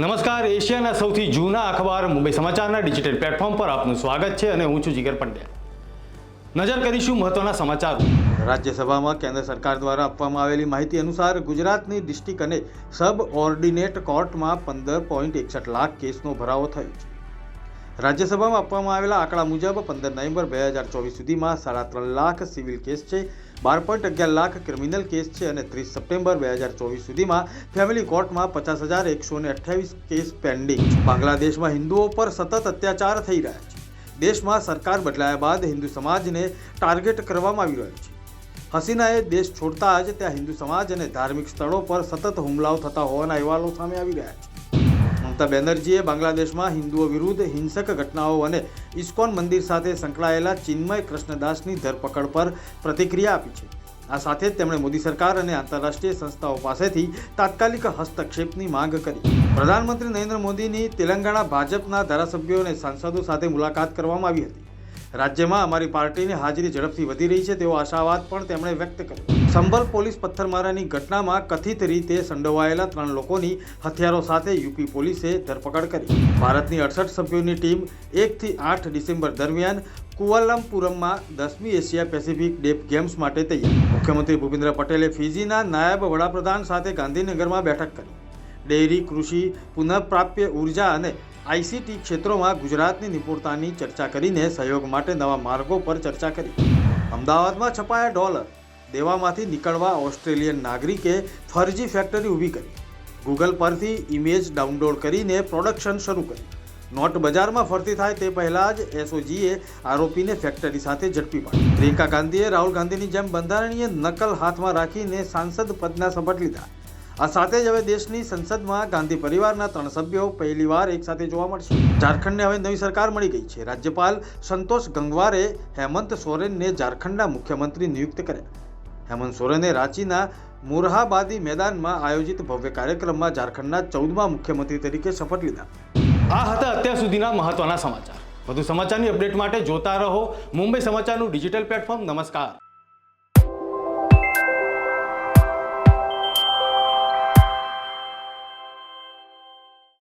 નમસ્કાર, એશિયાના સૌથી જૂના અખબાર મુંબઈ સમાચારના ડિજિટલ પ્લેટફોર્મ પર આપનું સ્વાગત છે અને હું છું જીગર પંડ્યા. નજર કરીશું મહત્વના સમાચાર. રાજ્યસભામાં કેન્દ્ર સરકાર દ્વારા આપવામાં આવેલી માહિતી અનુસાર ગુજરાતની ડિસ્ટ્રિક્ટ અને સબ ઓર્ડિનેટ કોર્ટમાં પંદર પોઈન્ટ એકસઠ લાખ કેસનો ભરાવો થયો છે. રાજ્યસભામાં આપવામાં આવેલા આંકડા મુજબ પંદર નવેમ્બર બે હજાર ચોવીસ સુધીમાં સાડા ત્રણ લાખ સિવિલ કેસ છે, બાર પોઈન્ટ અગિયાર લાખ ક્રિમિનલ કેસ છે અને ત્રીસ સપ્ટેમ્બર બે હજાર ચોવીસ સુધીમાં ફેમિલી કોર્ટમાં પચાસ હજાર એકસો ને અઠ્યાવીસ કેસ પેન્ડિંગ બાંગ્લાદેશમાં હિન્દુઓ પર સતત અત્યાચાર થઈ રહ્યા છે. દેશમાં સરકાર બદલાયા બાદ હિન્દુ સમાજને ટાર્ગેટ કરવામાં આવી રહ્યો છે. હસીનાએ દેશ છોડતા જ ત્યાં હિન્દુ સમાજ અને ધાર્મિક સ્થળો પર સતત હુમલાઓ થતા હોવાના અહેવાલો સામે આવી રહ્યા છે. મમતા બેનર્જીએ બાંગ્લાદેશમાં હિન્દુઓ વિરુદ્ધ હિંસક ઘટનાઓ અને ઇસ્કોન મંદિર સાથે સંકળાયેલા ચિન્મય કૃષ્ણદાસની ધરપકડ પર પ્રતિક્રિયા આપી છે. આ સાથે જ તેમણે મોદી સરકાર અને આંતરરાષ્ટ્રીય સંસ્થાઓ પાસેથી તાત્કાલિક હસ્તક્ષેપની માંગ કરી. પ્રધાનમંત્રી નરેન્દ્ર મોદીની તેલંગાણા ભાજપના ધારાસભ્યો અને સાંસદો સાથે મુલાકાત કરવામાં આવી હતી. રાજ્યમાં અમારી પાર્ટીની હાજરી ઝડપથી વધી રહી છે તેવો આશાવાદ પણ તેમણે વ્યક્ત કર્યો. સંભલ પોલીસ પથ્થરમારાની ઘટનામાં કથિત રીતે સંડોવાયેલા ત્રણ લોકોની હથિયારો સાથે યુપી પોલીસે ધરપકડ કરી. ભારતની અડસઠ સભ્યોની ટીમ એકથી આઠ ડિસેમ્બર દરમિયાન કુવાલામપુરમમાં દસમી એશિયા પેસિફિક ડેપ ગેમ્સ માટે તૈયાર. મુખ્યમંત્રી ભૂપેન્દ્ર પટેલે ફિજીના નાયબ વડાપ્રધાન સાથે ગાંધીનગરમાં બેઠક કરી. ડેરી, કૃષિ, પુનઃપ્રાપ્ય ઊર્જા અને આઈસીટી ક્ષેત્રોમાં ગુજરાતની નિપુણતાની ચર્ચા કરીને સહયોગ માટે નવા માર્ગો પર ચર્ચા કરી. અમદાવાદમાં છપાયા ડોલર દેવામાંથી નીકળવા ઓસ્ટ્રેલિયન નાગરિકે ફરજી ફેક્ટરી ઊભી કરી. ગૂગલ પરથી ઇમેજ ડાઉનલોડ કરીને પ્રોડક્શન શરૂ કર્યું. નોટ બજારમાં ફરતી થાય તે પહેલાં જ એસઓજીએ આરોપીને ફેક્ટરી સાથે ઝડપી પાડી પ્રિયંકા ગાંધીએ રાહુલ ગાંધીની જેમ બંધારણીય નકલ હાથમાં રાખીને સાંસદ પદના શપથ લીધા. આ સાથે જ હવે દેશની સંસદમાં ગાંધી પરિવારના ત્રણ સભ્યો પહેલીવાર એકસાથે જોવા મળશે. ઝારખંડને હવે નવી સરકાર મળી ગઈ છે. રાજ્યપાલ સંતોષ ગંગવારે હેમંત સોરેનને ઝારખંડના મુખ્યમંત્રી નિયુક્ત કર્યા. હેમંત સોરેને રાંચીના મોરહાબાદી મેદાનમાં આયોજિત ભવ્ય કાર્યક્રમમાં ઝારખંડના ચૌદમા મુખ્યમંત્રી તરીકે શપથ લીધા. આ હતા અત્યાર સુધીના મહત્વના સમાચાર. વધુ સમાચારની અપડેટ માટે જોતા રહો મુંબઈ સમાચારનું ડિજિટલ પ્લેટફોર્મ. નમસ્કાર.